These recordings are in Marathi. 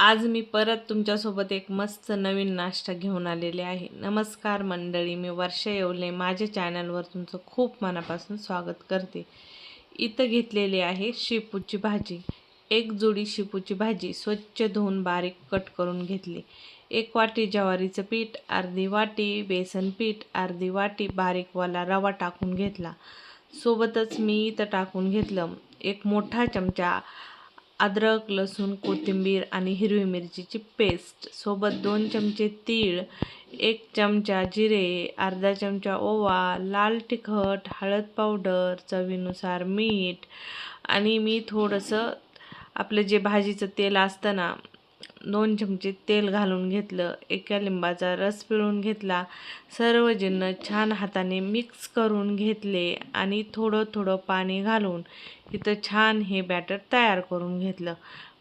आज मी परत तुमच्यासोबत एक मस्त नवीन नाश्ता घेऊन आलेले आहे. नमस्कार मंडळी मी वर्षा येवले. माझ्या चॅनलवर तुमचं खूप मनापासून स्वागत करते. इथं घेतलेली आहे शेपूची भाजी. एक जोडी शेपूची भाजी स्वच्छ धुवून बारीक कट करून घेतली. एक वाटी ज्वारीचं पीठ अर्धी वाटी बेसन पीठ अर्धी वाटी बारीकवाला रवा टाकून घेतला. सोबतच मी इथं टाकून घेतलं एक मोठा चमचा अद्रक लसूण कोथिंबीर आणि हिरवी मिरचीची पेस्ट. सोबत दोन चमचे तीळ एक चमचा जिरे अर्धा चमचा ओवा लाल तिखट हळद पावडर चवीनुसार मीठ आणि मी थोडंसं आपलं जे भाजीचं तेल असतं ना दोन चमचे तेल घालून घेतलं एका लिंबाचा रस पिळून घेतला. सर्व जिन्न छान हाताने मिक्स करून घेतले आणि थोडं थोडं पाणी घालून इथं छान हे बॅटर तयार करून घेतलं.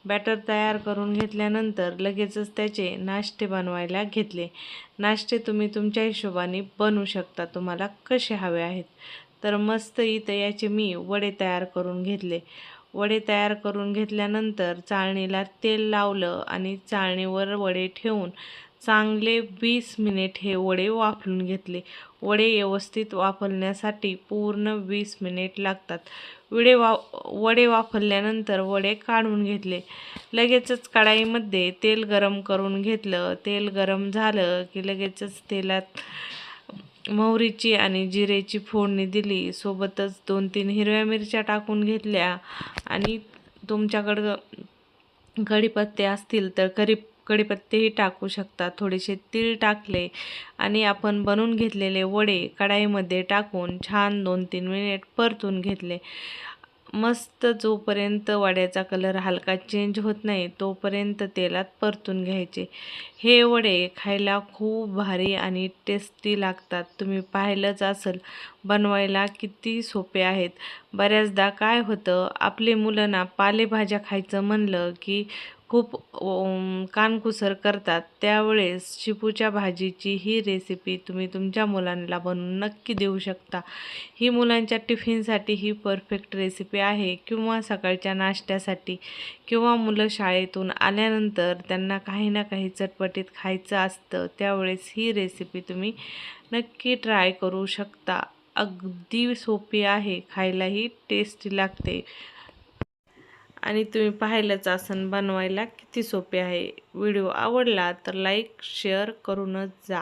बॅटर तयार करून घेतल्यानंतर लगेचच त्याचे नाश्ते बनवायला घेतले. नाश्ते तुम्ही तुमच्या हिशोबाने बनवू शकता तुम्हाला कसे हवे आहेत. तर मस्त इथं याचे मी वडे तयार करून घेतले. वडे तयार करून घेतल्यानंतर चाळणीला तेल लावलं आणि चाळणीवर वडे ठेवून चांगले वीस मिनिट हे वडे वाफलून घेतले. वडे व्यवस्थित वाफलण्यासाठी पूर्ण वीस मिनिट लागतात. वडे वा वडे वापरल्यानंतर वडे काढून घेतले. लगेचच कढाईमध्ये तेल गरम करून घेतलं. तेल गरम झालं की लगेचच तेलात मोहरीची आणि जिरेची फोडणी दिली. सोबतच दोन तीन हिरव्या मिरच्या टाकून घेतल्या. आणि तुमच्याकडं कढीपत्ते असतील तर करी कढीपत्तेही टाकू शकता. थोडेसे तीळ टाकले आणि आपण बनवून घेतलेले वडे कढाईमध्ये टाकून छान दोन तीन मिनिट परतून घेतले. मस्त जोपर्यंत वड्याचा कलर हलका चेंज होत नाही तोपर्यंत तेलात परतून घ्यायचे. हे वडे खायला खूप भारी आणि टेस्टी लागतात. तुम्ही पाहिलंच असेल बनवायला किती सोपे आहेत. बऱ्याचदा काय होतं आपले मुलं ना पालेभाज्या खायचं म्हणलं की खूप कानकुसर करतात त्यावेळेस शिपूच्या भाजीची ही रेसिपी तुम्ही तुमच्या मुलांना बनवून नक्की देऊ शकता. ही मुलांच्या टिफिनसाठी ही परफेक्ट रेसिपी आहे किंवा सकाळच्या नाश्त्यासाठी किंवा मुलं शाळेतून आल्यानंतर त्यांना काही ना काही चटपटीत खायचं असतं त्यावेळेस ही रेसिपी तुम्ही नक्की ट्राय करू शकता. अगदी सोपी आहे खायलाही टेस्टी लागते. आणि तुम्ही पाहिलंच आसन बनवायला किती सोपे आहे. व्हिडिओ आवडला तर लाईक शेअर करूनच जा.